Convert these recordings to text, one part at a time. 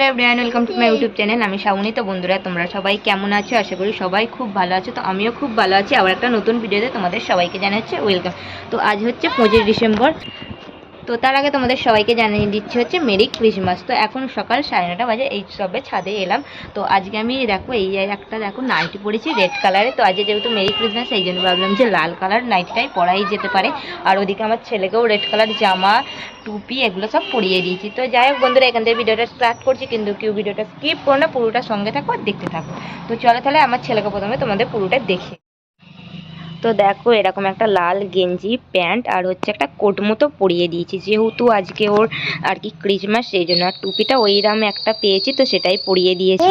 Hello welcome to my YouTube channel আমি শাওনি তো বন্ধুরা, তোমরা সবাই কেমন আছো? আশা করি সবাই খুব ভালো আছো। তো আমিও খুব ভালো আছি। আবার একটা নতুন ভিডিওতে তোমাদের সবাইকে জানাচ্ছি ওয়েলকাম তো আজ হচ্ছে পঁচিশ ডিসেম্বর। তো তার আগে তোমাদের সবাইকে জানিয়ে দিচ্ছি হচ্ছে মেরি ক্রিসমাস। তো এখন সকাল সাড়ে নটা বাজে, এই সবে ছাদে এলাম। তো আজকে আমি দেখো, এই একটা দেখো নাইটি পরেছি রেড কালারে তো আজকে যেহেতু মেরি ক্রিসমাস এই জন্য ভাবলাম যে লাল কালার নাইটিটাই পরাই যেতে পারে। আর ওদিকে আমার ছেলেকেও রেড কালার জামা, টুপি এগুলো সব পরিয়ে দিয়েছি। তো যাই হোক বন্ধুরা, এখান থেকে ভিডিওটা স্টার্ট করছি, কিন্তু কেউ ভিডিওটা স্কিপ করো না, পুরোটা সঙ্গে থাকো আর দেখতে থাকো। তো চলো তাহলে আমার ছেলেকে প্রথমে তোমাদের পুরোটা দেখে তো দেখো এরকম একটা লাল গেঞ্জি প্যান্ট আর হচ্ছে একটা কোট মতো পরিয়ে দিয়েছি। যেহেতু আজকে ওর আর কি ক্রিসমাস সেই জন্য আর টুপিটা ওই ওইরাম একটা পেয়েছি তো সেটাই পরিয়ে দিয়েছি।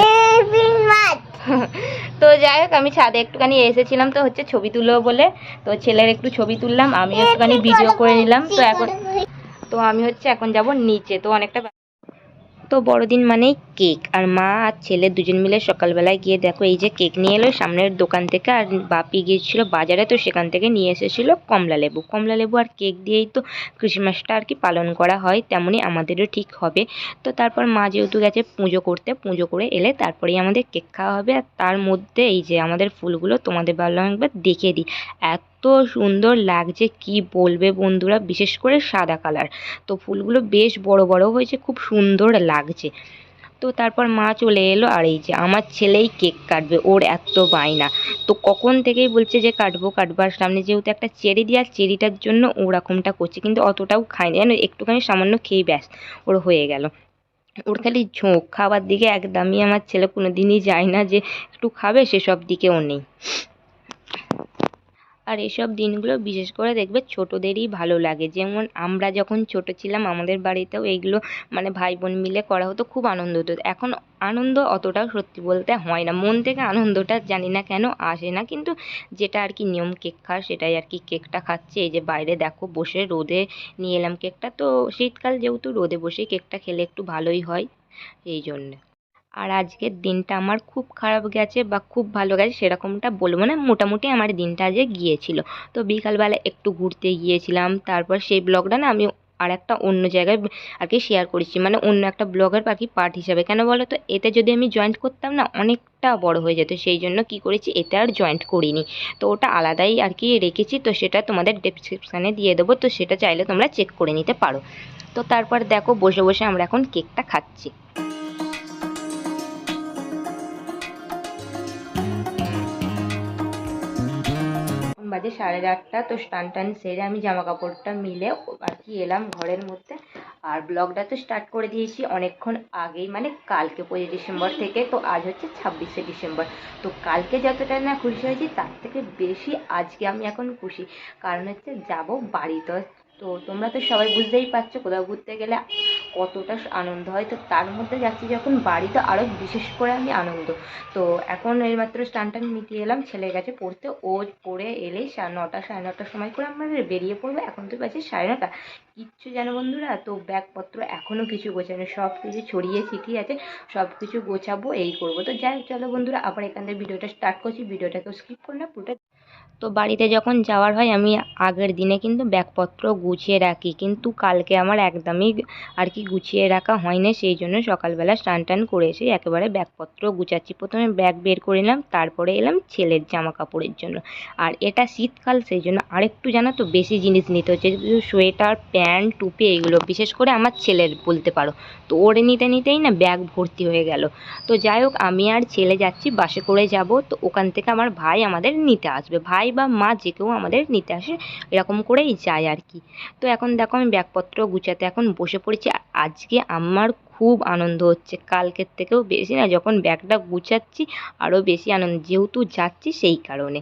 তো যাই হোক আমি ছাদে একটুখানি এসেছিলাম তো হচ্ছে ছবি তুলবো বলে। তো ছেলের একটু ছবি তুললাম আমি একটুখানি ভিডিও করে নিলাম। তো এখন তো আমি হচ্ছে এখন যাব নিচে তো অনেকটা তো বড়দিন মানেই কেক। আর মা আর ছেলে দুজন মিলে সকালবেলায় গিয়ে দেখো এই যে কেক নিয়ে এলো সামনের দোকান থেকে আর বাপি গিয়েছিল বাজারে, তো সেখান থেকে নিয়ে এসেছিল কমলা লেবু। কমলা লেবু আর কেক দিয়েই তো ক্রিসমাসটা আর কি পালন করা হয়, তেমনই আমাদেরও ঠিক হবে। তো তারপর মা যেহেতু গেছে পুজো করতে, পুজো করে এলে তারপরেই আমাদের কেক খাওয়া হবে। আর তার মধ্যে এই যে আমাদের ফুলগুলো তোমাদের ভাবলাম একবার দেখে দিই। এত সুন্দর লাগছে, কি বলবে বন্ধুরা? বিশেষ করে সাদা কালার। তো ফুলগুলো বেশ বড় বড় হয়েছে, খুব সুন্দর লাগছে। তো তারপর মা চলে এলো, আর এই যে আমার ছেলেই কেক কাটবে, ওর এত বায়না। তো কখন থেকেই বলছে যে কাটবো কাটবো, আর সামনে যেহেতু একটা চেরি দেওয়ার চেরিটার জন্য ওরকমটা করছে, কিন্তু অতটাও খায়নি। জানো, একটুখানি সামান্য খেয়ে ব্যাস, ওর হয়ে গেল। ওর খালি ঝোঁক খাবার দিকে একদমই আমার ছেলে কোনো দিনই যায় না যে একটু খাবে, সেসব দিকেও নেই। আর এসব দিনগুলো বিশেষ করে দেখবে ছোটোদেরই ভালো লাগে। যেমন আমরা যখন ছোট ছিলাম, আমাদের বাড়িতেও এইগুলো মানে ভাই বোন মিলে করা হতো, খুব আনন্দ হতো। এখন আনন্দ অতটাও সত্যি বলতে হয় না। মন থেকে আনন্দটা জানি না কেন আসে না, কিন্তু যেটা আর কি নিয়ম কেক খাওয়ার সেটাই আর কি কেকটা খাচ্ছে। এই যে বাইরে দেখো বসে রোদে নিয়ে এলাম কেকটা, তো শীতকাল যেহেতু রোদে বসে কেকটা খেলে একটু ভালোই হয়, এই জন্যে। আর আজকের দিনটা আমার খুব খারাপ গেছে বা খুব ভালো গেছে সেরকমটা বলব না, মোটামুটি আমার দিনটা আজকে গিয়েছিল। তো বিকালবেলা একটু ঘুরতে গিয়েছিলাম, তারপর সেই ব্লগটা না আমি আর একটা অন্য জায়গায় আর কি শেয়ার করেছি। মানে অন্য একটা ব্লগের কি পার্ট হিসাবে। কেন বলো তো? এতে যদি আমি জয়েন্ট করতাম না অনেকটা বড় হয়ে যেত। সেই জন্য কি করেছি? এতে আর জয়েন্ট করিনি। তো ওটা আলাদাই আর কি রেখেছি। তো সেটা তোমাদের ডেসক্রিপশানে দিয়ে দেবো। তো সেটা চাইলে তোমরা চেক করে নিতে পারো। তো তারপর দেখো বসে বসে আমরা এখন কেকটা খাচ্ছি। বাজে সাড়ে আটটা তো স্টান টান সেরে আমি জামা কাপড়টা মিলে আর কি এলাম ঘরের মধ্যে। আর ব্লগটা তো স্টার্ট করে দিয়েছি অনেকক্ষণ আগেই মানে কালকে পঁচিশ ডিসেম্বর থেকে, তো আজ হচ্ছে ছাব্বিশে ডিসেম্বর। তো কালকে যতটা না খুশি হয়েছি, তার থেকে বেশি আজকে আমি এখন খুশি। কারণ হচ্ছে যাব বাড়িতে তো তোমরা তো সবাই বুঝতেই পারছ, কোথাও ঘুরতে গেলে কতটা আনন্দ হয়। তো তার মধ্যে যাচ্ছি যখন বাড়িতে আরও বিশেষ করে আমি আনন্দ। তো এখন এইমাত্র স্টান টান মিটিয়ে এলাম, ছেলের কাছে পড়তে। ও পড়ে সাড়ে নটা, সাড়ে নটার সময় করে আমরা বেরিয়ে পড়ব। এখন তো বাজে সাড়ে নটা। কিচ্ছু জানো বন্ধুরা, তো ব্যাগপত্র এখনও কিছু গোছানো সব কিছু ছড়িয়ে ছিটিয়ে আছে, সব কিছু গোছাবো, এই করব। তো যাই চলো বন্ধুরা, আবার এখান থেকে ভিডিওটা স্টার্ট করছি। ভিডিওটাকেও স্কিপ করো না, পুরোটা তো বাড়িতে যখন যাওয়ার হয়, আমি আগের দিনে কিন্তু ব্যাগপত্র গুছিয়ে রাখি। কিন্তু কালকে আমার একদমই আর কি গুছিয়ে রাখা হয়নি, সেই জন্য সকালবেলা স্নান টান করে এসে একেবারে ব্যাগপত্র গুছাচ্ছি। প্রথমে ব্যাগ বের করে নিলাম, তারপরে এলাম ছেলের জামা কাপড়ের জন্য। আর এটা শীতকাল, সেই জন্য আরেকটু জানো তো বেশি জিনিস নিতে হচ্ছে। সোয়েটার, প্যান্ট, টুপি এইগুলো বিশেষ করে আমার ছেলের বলতে পারো। তো ওরে নিতে নিতেই না ব্যাগ ভর্তি হয়ে গেল। তো যাই হোক, আমি আর ছেলে যাচ্ছি, বাসে করে যাব। তো ওখান থেকে আমার ভাই আমাদের নিতে আসবে। ভাই বা মা যে কেউ আমাদের নিতে আসে, এরকম করেই যায় আর কি। তো এখন দেখো আমি ব্যাগপত্র গুছাতে এখন বসে পড়েছি। আজকে আমার খুব আনন্দ হচ্ছে। কালকের থেকেও বেশি না, যখন ব্যাগটা গুছাচ্ছি আরও বেশি আনন্দ। যেহেতু যাচ্ছি সেই কারণে।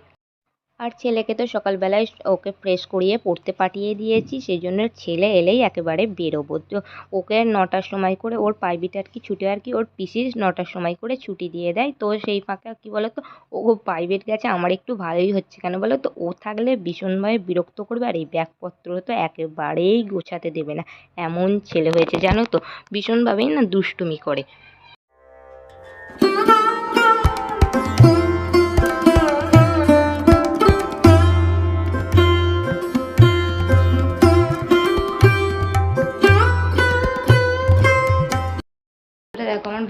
আর ছেলেকে তো সকালবেলায় ওকে ফ্রেশ করিয়ে পড়তে পাঠিয়ে দিয়েছি সেই জন্য ছেলে এলেই একেবারে বেরোবো। তো ওকে নটার সময় করে ওর প্রাইভেট আর কি ছুটি আর কি ওর পিসির নটার সময় করে ছুটি দিয়ে দেয়। তো সেই ফাঁকে কী বলো তো ও প্রাইভেট গেছে, আমার একটু ভালোই হচ্ছে কেন বলো তো ও থাকলে ভীষণভাবে বিরক্ত করবে আর এই ব্যাগপত্র তো একেবারেই গোছাতে দেবে না। এমন ছেলে হয়েছে জানো তো, ভীষণভাবেই না দুষ্টুমি করে।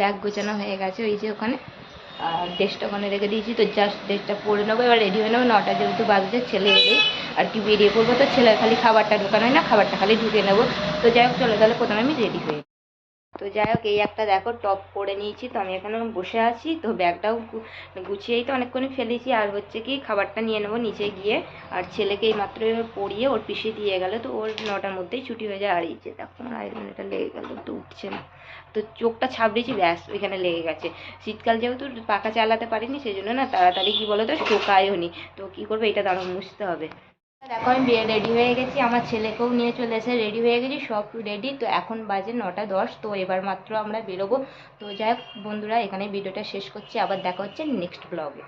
ব্যাগ গোছানো হয়ে গেছে, ওই যে ওখানে, আর ড্রেসটা ওখানে রেখে দিয়েছি, তো জাস্ট ড্রেসটা পরে নেব, এবার রেডি হয়ে নেব, নটা যেহেতু বাজছে, ছেলে এলেই আর কি বেরিয়ে পড়ব, তো ছেলের খালি খাবারটা ঢোকানো হয় না, খাবারটা খালি ঢুকে নেব। তো যাই হোক, চলে তাহলে প্রথমে আমি রেডি হয়ে তো যাই হোক এই একটা দেখো টপ পরে নিয়েছি, তো আমি এখানে বসে আছি, তো ব্যাগটাও গুছিয়েই তো অনেকক্ষণ ফেলেছি, আর হচ্ছে কি খাবারটা নিয়ে নেব নিচে গিয়ে, আর ছেলেকে এই মাত্র পড়িয়ে ওর পিসে দিয়ে গেল, তো ওর নটার মধ্যেই ছুটি হয়ে যায়, আর এই যে দেখো, আমার আইরনটা লেগে গেল, তো উঠছে না। তো চোখটা ছাবড়েছি, ব্যাস, ওইখানে লেগে গেছে। শীতকাল যেহেতু পাখা চালাতে পারিনি সেই জন্য না তাড়াতাড়ি, কি বলো তো শোকায়ও নি। তো কি করব, এটা দাঁড়ানো মুছতে হবে। দেখো, আমি বিয়ে রেডি হয়ে গেছি, আমার ছেলেকেও নিয়ে চলে এসে রেডি হয়ে গেছি, সব রেডি তো এখন বাজে নটা দশ, তো এবার মাত্র আমরা বেরোবো। তো যাই বন্ধুরা এখানে ভিডিওটা শেষ করছি, আবার দেখা হচ্ছে নেক্সট ব্লগে